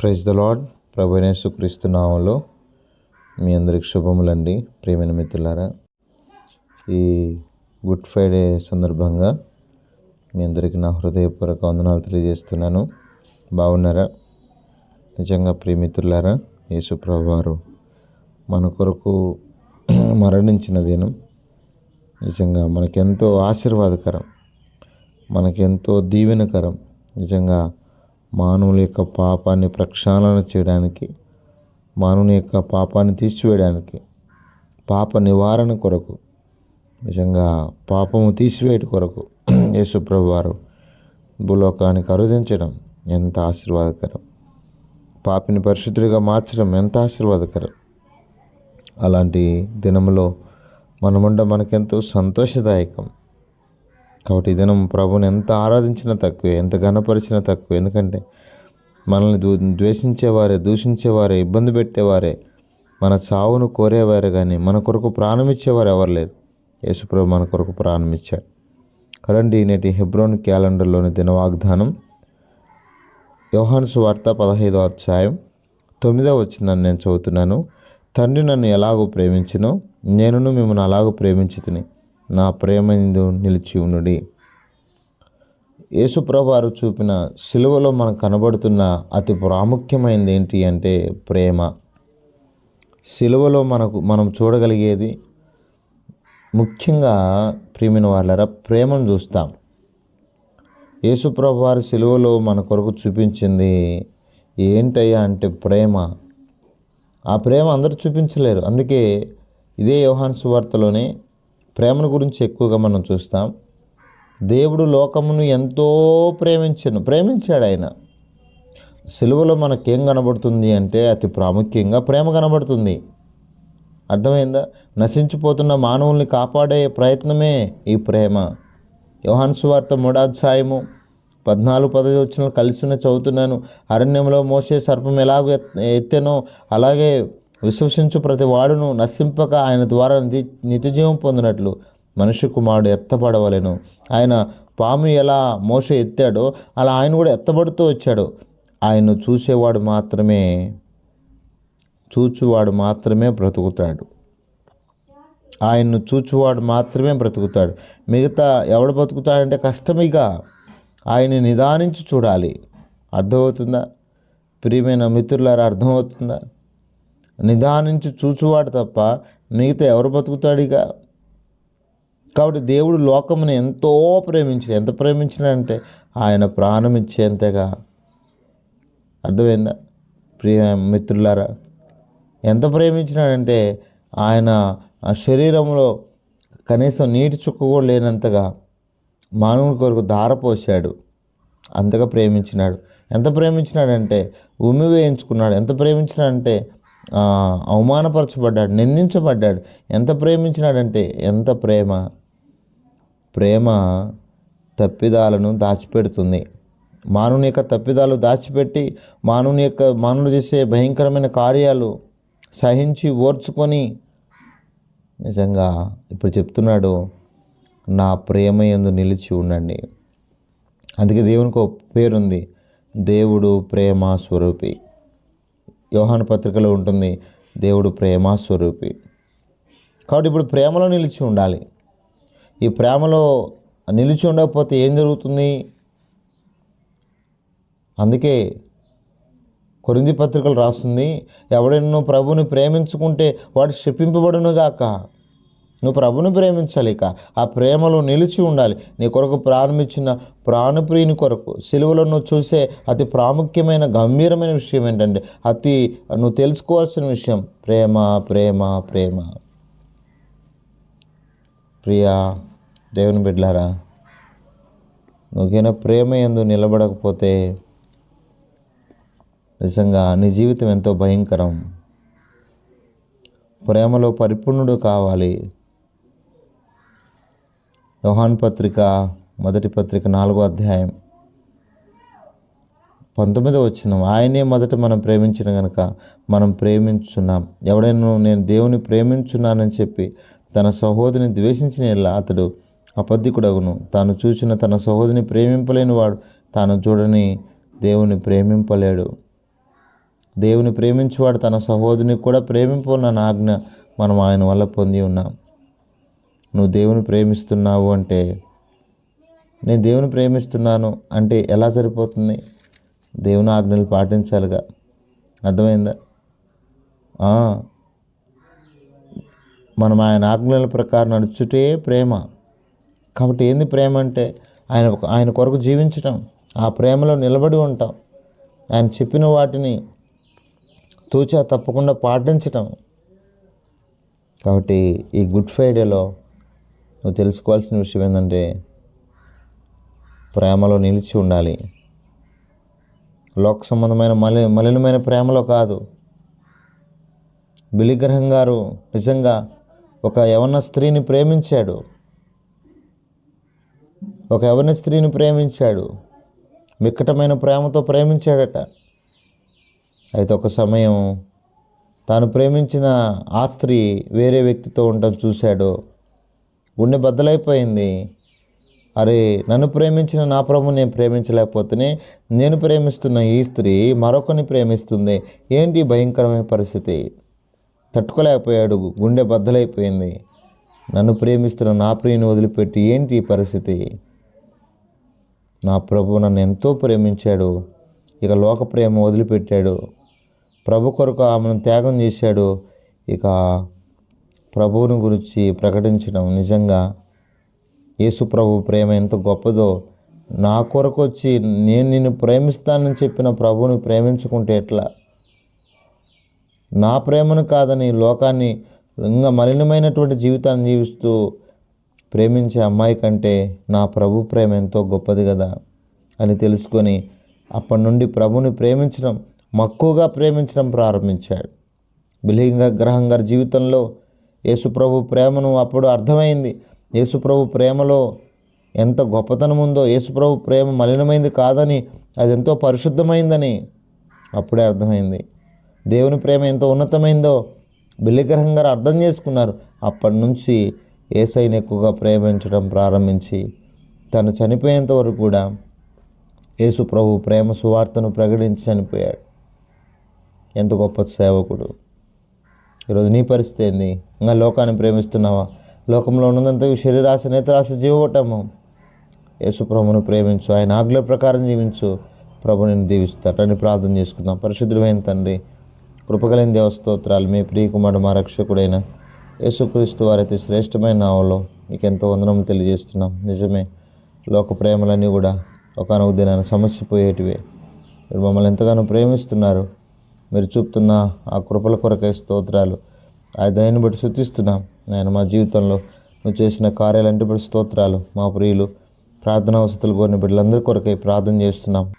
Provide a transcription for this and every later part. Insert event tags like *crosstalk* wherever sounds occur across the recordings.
Praise the lord ప్రభునేసుక్రీస్తు నామంలో మీ అందరికి శుభములండి. ప్రేమైన మిత్రులారా ఈ గుడ్ ఫ్రైడే సందర్భంగా మీ అందరికీ నా హృదయపూర్వక వందనాలు తెలియజేస్తున్నాను. బాగున్నారా? నిజంగా ప్రియమిత్రులారా యేసుప్రభు వారు మన కొరకు మరణించిన దినం నిజంగా మనకెంతో ఆశీర్వాదకరం మనకెంతో దీవెనకరం నిజంగా మానవుల యొక్క పాపాన్ని ప్రక్షాళన చేయడానికి మానవుని యొక్క పాపాన్ని తీసివేయడానికి పాప నివారణ కొరకు నిజంగా పాపము తీసివేయట కొరకు *clears throat* యేసుప్రభు వారు భూలోకానికి అరుదించడం ఎంత ఆశీర్వాదకరం. పాపిని పరిశుద్ధుడిగా మార్చడం ఎంత ఆశీర్వాదకరం. అలాంటి దినములో మనముండ మనకెంతో సంతోషదాయకం. కాబట్టి ఈ దినం ప్రభుని ఎంత ఆరాధించినా తక్కువే ఎంత ఘనపరిచినా తక్కువే. ఎందుకంటే మనల్ని దూ ద్వేషించేవారే దూషించేవారే ఇబ్బంది పెట్టేవారే మన చావును కోరేవారే కానీ మన కొరకు ప్రాణం ఇచ్చేవారు ఎవరు లేరు. యేసుప్రభు మన కొరకు ప్రాణం ఇచ్చాడు. కరండి నేటి హెబ్రోన్ క్యాలెండర్లోని దిన వాగ్దానం యోహాన్స్ వార్త పదహైదో అధ్యాయం తొమ్మిదో వచ్చిందని నేను చదువుతున్నాను. తండ్రి నన్ను ఎలాగో ప్రేమించినో నేనును మిమ్మల్ని అలాగో ప్రేమించి తిని నా ప్రేమ ఇందు నిలిచి ఉండుడి. యేసుప్రభువారు చూపిన సిలువలో మనకు కనబడుతున్న అతి ప్రాముఖ్యమైనది ఏంటి అంటే ప్రేమ. సిలువలో మనకు మనం చూడగలిగేది ముఖ్యంగా ప్రియమైన వాళ్ళరా ప్రేమను చూస్తాం. యేసుప్రభు వారి సిలువలో మన కొరకు చూపించింది ఏంటయ్యా అంటే ప్రేమ. ఆ ప్రేమ అందరూ చూపించలేరు. అందుకే ఇదే యోహాన్ సువార్తలోనే ప్రేమను గురించి ఎక్కువగా మనం చూస్తాం. దేవుడు లోకమును ఎంతో ప్రేమించను. ప్రేమించాడు ఆయన. సిలువలో మనకేం కనబడుతుంది అంటే అతి ప్రాముఖ్యంగా ప్రేమ కనబడుతుంది. అర్థమైందా? నశించిపోతున్న మానవుల్ని కాపాడే ప్రయత్నమే ఈ ప్రేమ. వార్త మూడాధ్యాయము పద్నాలుగు పదహైదు వచ్చిన కలిసిన చదువుతున్నాను. అరణ్యంలో మోసే సర్పం ఎలాగో ఎత్తెనో అలాగే విశ్వసించు ప్రతి వాడును నశింపక ఆయన ద్వారా నితి నిత్యజీవం పొందినట్లు మనిషి కుమారుడు ఎత్తపడవలెను ఆయన పాము ఎలా మోస ఎత్తాడో అలా ఆయన కూడా ఎత్తబడుతూ వచ్చాడు. ఆయన్ను చూసేవాడు మాత్రమే చూచువాడు మాత్రమే బ్రతుకుతాడు. ఆయన్ను చూచువాడు మాత్రమే బ్రతుకుతాడు. మిగతా ఎవడు బ్రతుకుతాడంటే కష్టమిగా ఆయన్ని నిదానించి చూడాలి. అర్థమవుతుందా? ప్రియమైన మిత్రులారా అర్థమవుతుందా? నిదానించి చూచువాడు తప్ప మిగతా ఎవరు బతుకుతాడు ఇక కాబట్టి దేవుడు లోకమును ఎంతో ప్రేమించిన ఎంత ప్రేమించినంటే ఆయన ప్రాణం ఇచ్చేంతగా. అర్థమైందా? ప్రియ మిత్రులారా ఎంత ప్రేమించినాడంటే ఆయన ఆ శరీరంలో కనీసం నీటి చుక్క కూడా లేనంతగా మానవుని కొరకు ధారపోసాడు అంతగా ప్రేమించినాడు. ఎంత ప్రేమించినాడంటే ఉమ్మి వేయించుకున్నాడు. ఎంత ప్రేమించినాడంటే అవమానపరచబడ్డాడు నిందించబడ్డాడు. ఎంత ప్రేమించినాడంటే ఎంత ప్రేమ. ప్రేమ తప్పిదాలను దాచిపెడుతుంది. మానవుని యొక్క తప్పిదాలు దాచిపెట్టి మానవుని యొక్క మానవుడు చేసే భయంకరమైన కార్యాలు సహించి ఓర్చుకొని నిజంగా ఇప్పుడు చెప్తున్నాడు నా ప్రేమ ఎందు నిలిచి ఉండండి. అందుకే దేవునికి ఒక పేరుంది దేవుడు ప్రేమ స్వరూపి. యోహాను పత్రికలో ఉంటుంది దేవుడు ప్రేమ స్వరూపి. కాబట్టి ఇప్పుడు ప్రేమలో నిలిచి ఉండాలి. ఈ ప్రేమలో నిలిచి ఉండకపోతే ఏం జరుగుతుంది? అందుకే కొరింది పత్రికలు రాస్తుంది ఎవడెన్నో ప్రభుని ప్రేమించుకుంటే వాడు శపింపబడునుగాక. నువ్వు ప్రభును ప్రేమించాలి ఇక. ఆ ప్రేమలో నిలిచి ఉండాలి. నీ కొరకు ప్రారంభించిన ప్రాణప్రియుని కొరకు సిలువలో నువ్వు చూసే అతి ప్రాముఖ్యమైన గంభీరమైన విషయం ఏంటంటే అతి నువ్వు తెలుసుకోవాల్సిన విషయం ప్రేమ ప్రేమ ప్రేమ. ప్రియా దేవుని బిడ్లారా నువ్వుకైనా ప్రేమ ఎందు నిలబడకపోతే నిజంగా నీ జీవితం ఎంతో భయంకరం. ప్రేమలో పరిపూర్ణుడు కావాలి. యోహాన్ పత్రిక మొదటి పత్రిక నాలుగో అధ్యాయం పంతొమ్మిదో వచ్చిన ఆయనే మొదట మనం ప్రేమించిన కనుక మనం ప్రేమించున్నాం. ఎవడైనా నేను దేవుని ప్రేమించున్నానని చెప్పి తన సహోదరిని ద్వేషించిన అతడు అబద్ధికుడగును తాను చూసిన తన సహోదరిని ప్రేమింపలేని వాడు తాను చూడని దేవుని ప్రేమింపలేడు. దేవుని ప్రేమించేవాడు తన సహోదరిని కూడా ప్రేమింపున్న ఆజ్ఞ మనం ఆయన వల్ల పొంది ఉన్నాం. నువ్వు దేవుని ప్రేమిస్తున్నావు అంటే నేను దేవుని ప్రేమిస్తున్నాను అంటే ఎలా సరిపోతుంది? దేవుని ఆజ్ఞలు పాటించాలిగా. అర్థమైందా? మనం ఆయన ఆజ్ఞల ప్రకారం నడుచుటే ప్రేమ. కాబట్టి ఏంది ప్రేమ అంటే? ఆయన ఆయన కొరకు జీవించటం. ఆ ప్రేమలో నిలబడి ఉంటాం. ఆయన చెప్పిన వాటిని తూచా తప్పకుండా పాటించటం. కాబట్టి ఈ గుడ్ ఫ్రైడేలో నువ్వు తెలుసుకోవాల్సిన విషయం ఏంటంటే ప్రేమలో నిలిచి ఉండాలి. లోక సంబంధమైన మలి మలినమైన ప్రేమలో కాదు. బిలిగ్రహం గారు నిజంగా ఒక యవన స్త్రీని ప్రేమించాడు. ఒక యవన స్త్రీని ప్రేమించాడు. మిక్కటమైన ప్రేమతో ప్రేమించాడట. అయితే ఒక సమయం తాను ప్రేమించిన ఆ స్త్రీ వేరే వ్యక్తితో ఉండటం చూశాడు. గుండె బద్దలైపోయింది. అరే నన్ను ప్రేమించిన నా ప్రభు నేను ప్రేమించలేకపోతేనే నేను ప్రేమిస్తున్న ఈ స్త్రీ మరొకరిని ప్రేమిస్తుంది. ఏంటి భయంకరమైన పరిస్థితి? తట్టుకోలేకపోయాడు గుండె బద్దలైపోయింది. నన్ను ప్రేమిస్తున్న నా ప్రియుని వదిలిపెట్టి ఏంటి ఈ పరిస్థితి? నా ప్రభు నన్ను ఎంతో ప్రేమించాడు ఇక లోక ప్రేమ వదిలిపెట్టాడు. ప్రభు కొరకు ఆమెను త్యాగం చేశాడు ఇక ప్రభువుని గురించి ప్రకటించడం నిజంగా యేసు ప్రభు ప్రేమ ఎంత గొప్పదో నా కొరకు వచ్చి నేను నిన్ను ప్రేమిస్తానని చెప్పిన ప్రభువుని ప్రేమించుకుంటే ఎట్లా? నా ప్రేమను కాదని లోకాన్ని ఇంకా మలినమైనటువంటి జీవితాన్ని జీవిస్తూ ప్రేమించే అమ్మాయి కంటే నా ప్రభు ప్రేమ ఎంతో గొప్పది కదా అని తెలుసుకొని అప్పటి నుండి ప్రభుని ప్రేమించడం మక్కువగా ప్రేమించడం ప్రారంభించాడు. బిలింగ గ్రహం గారి జీవితంలో యేసుప్రభు ప్రేమను అప్పుడు అర్థమైంది. యేసుప్రభు ప్రేమలో ఎంత గొప్పతనం ఉందో యేసుప్రభు ప్రేమ మలినమైంది కాదని అది ఎంతో పరిశుద్ధమైందని అప్పుడే అర్థమైంది. దేవుని ప్రేమ ఎంత ఉన్నతమైందో బిల్లిగ్రహం గారు అర్థం చేసుకున్నారు. అప్పటి నుంచి ఏసైని ఎక్కువగా ప్రేమించడం ప్రారంభించి తను చనిపోయేంత వరకు కూడా యేసు ప్రభు ప్రేమ సువార్తను ప్రకటించి చనిపోయాడు. ఎంత గొప్ప సేవకుడు. ఈరోజు నీ పరిస్థితి ఏంది? ఇంకా లోకాన్ని ప్రేమిస్తున్నావా? లోకంలో ఉన్నదంతా శరీరాశ నేత్రాశ జీవటము యేసుప్రభును ప్రేమించు. ఆయన ఆజ్ఞల ప్రకారం జీవించు. ప్రభు నేను దీవిస్తాటని ప్రార్థన చేసుకుందాం. పరిశుద్ధమైన తండ్రి కృపగలైన దేవస్తోత్రాలు మీ ప్రియకుమారుడు మా రక్షకుడైన యేసుక్రీస్తు వారైతే శ్రేష్టమైన నావలో మీకు ఎంతో వందనములు తెలియజేస్తున్నాం. నిజమే లోక ప్రేమలన్నీ కూడా ఒకనొక దినాన్ని సమస్యపోయేటివే మీరు మమ్మల్ని ఎంతగానో ప్రేమిస్తున్నారు. మీరు చూపుతున్న ఆ కృపల కొరకై స్తోత్రాలు. ఆ దయని బట్టి శుద్ధిస్తున్నాం నేను మా జీవితంలో నువ్వు చేసిన కార్యాలంటే బట్టి స్తోత్రాలు. మా ప్రియులు ప్రార్థనా వసతులు కోరిన బిడ్డలందరి కొరకై ప్రార్థన చేస్తున్నాం.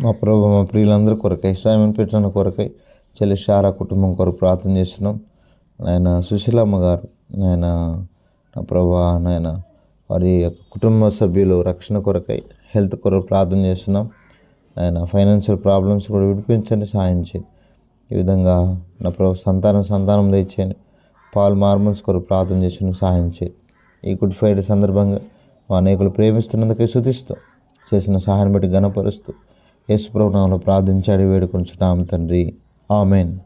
మా ప్రభు మా ప్రియులందరి కొరకై సైమన్ పెట్టిన కొరకై చెల్లి షారా కుటుంబం కొరకు ప్రార్థన చేస్తున్నాం. నాయన సుశీలమ్మ గారు నాయన నా ప్రభా నాయన వారి యొక్క కుటుంబ సభ్యులు రక్షణ కొరకై హెల్త్ కొరకు ప్రార్థన చేస్తున్నాం. ఆయన ఫైనాన్షియల్ ప్రాబ్లమ్స్ కూడా విడిపించండి సాయం చేయండి. ఈ విధంగా నా ప్రభు సంతానం సంతానం తెచ్చేయండి పాల్ మార్మల్స్ కొరకు ప్రార్థన చేసిన సహాయం చేయండి. ఈ గుడ్ ఫ్రైడే సందర్భంగా మా అనేకులు ప్రేమిస్తున్నందుకే శుతిస్తూ చేసిన సహాయం బట్టి గణపరుస్తూ యేసు ప్రభునామంలో ప్రార్థించాడు వేడుకొంచున్నాం తండ్రి. ఆమెన్.